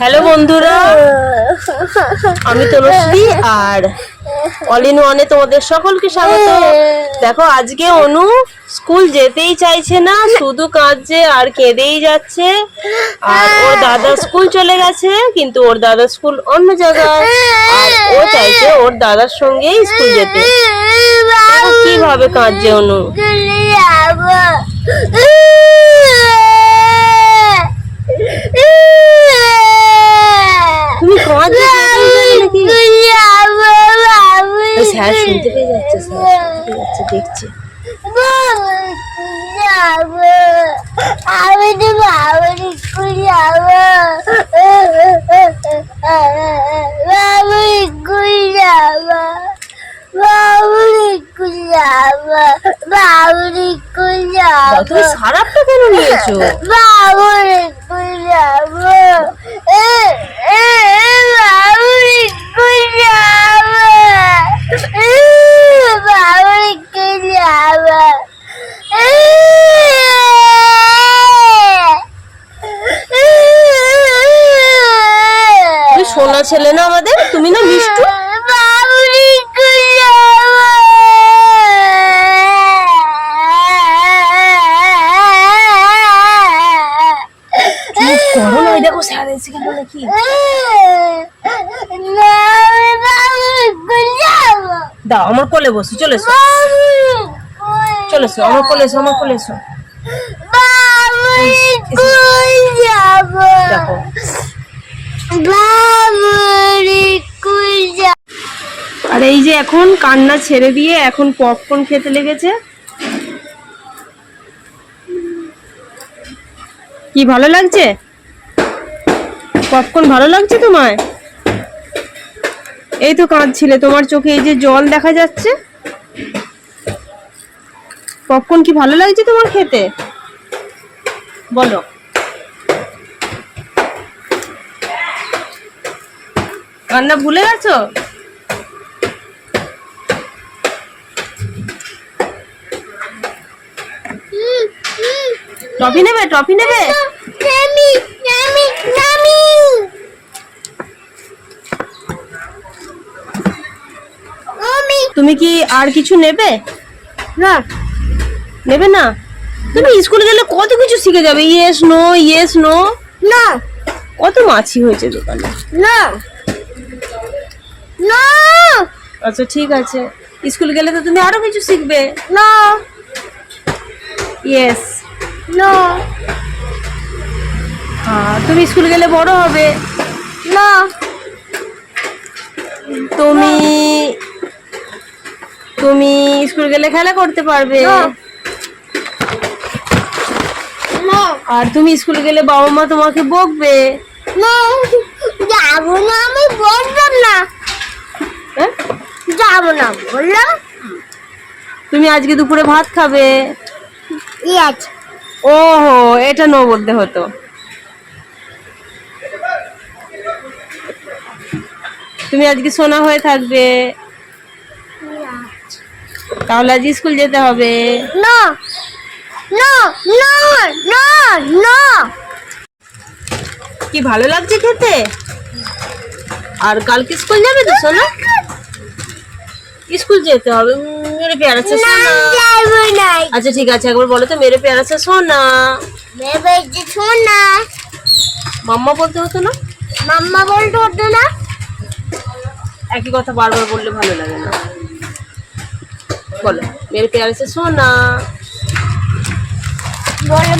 Hello বন্ধুরা। আমি তুলসী আর all in ওয়ানে তোমাদের সকলকে স্বাগত। দেখো আজকে অনু স্কুল যেতেই চাইছে না শুধু কাঁদছে আর কেঁদেই যাচ্ছে। আর ওর দাদা স্কুল চলে গেছে কিন্তু ওর দাদা স্কুল অন্য জায়গায়। আর ও চাইছে ওর দাদার সঙ্গেই স্কুল যেতে। দেখো কীভাবে কাঁদছে অনু। স্কুলে যাব তুমি কাঁদছো নাকি স্কুল যাব বাবু স্যার শুনতে পেয়ে যাচ্ছে স্যার শুনতে পেয়ে যাচ্ছে দেখছে তুমি কেন নিয়েছো বাবুর স্কুল যাব বাবুর স্কুল যাব বাবুর স্কুল যাব তুমি সোনা ছেলে না আমাদের? তুমি না মিষ্টু? করো না দেখো স্যার এসে গেল নাকি। দাও আমার কোলে বসো চলে এসো। চলে এসো আমার কোলে এসো আমার কোলে এসো। দেখো। আর এই যে এখন কান্না ছেড়ে দিয়ে এখন পপকর্ন খেতে লেগেছে। কি ভালো লাগছে? পপকর্ন ভালো লাগছে তোমায়? এই তো কাঁদছিলে, তোমার চোখে এই যে জল দেখা যাচ্ছে। পপকর্ন কি ভালো লাগছে তোমার খেতে? বলো। কান্না ভুলে গেছো? টফি নেবে টফি নেবে? তুমি কি আর কিছু নেবে? না। নেবে না? তুমি স্কুলে গেলে কত কিছু শিখে যাবে? Yes no yes no. না। কত মাছি হয়েছে দোকানে? না। না আচ্ছা ঠিক আছে। স্কুল গেলে তো তুমি আরও কিছু শিখবে। না ইয়েস না তুমি স্কুল গেলে বড় হবে। না তুমি তুমি স্কুল গেলে খেলা করতে পারবে। আর তুমি স্কুল গেলে বাবা মা তোমাকে বকবে। না যাব না আমি বললাম না? যাব না বললাম তুমি আজকে দুপুরে ভাত খাবে? ইয়াচ ওহো এটা নো বলতে হতো। তুমি আজকে সোনা হয়ে থাকবে। তাহলে আজ স্কুল যেতে হবে। না না না না না। কি ভালো লাগছে খেতে? আর কালকে স্কুল যাবে তো সোনা? স্কুল যেতে হবে। মেরে পেয়ারা না। সোনা আচ্ছা ঠিক আছে একবার বলো তো মেরে পেয়ারা সে সোনা মাম্মা বলতে হতো না? মাম্মা বলতে হতো না। একই কথা বারবার বললে ভালো লাগে না। বলো মেরে পেয়ারা সে সোনা বলে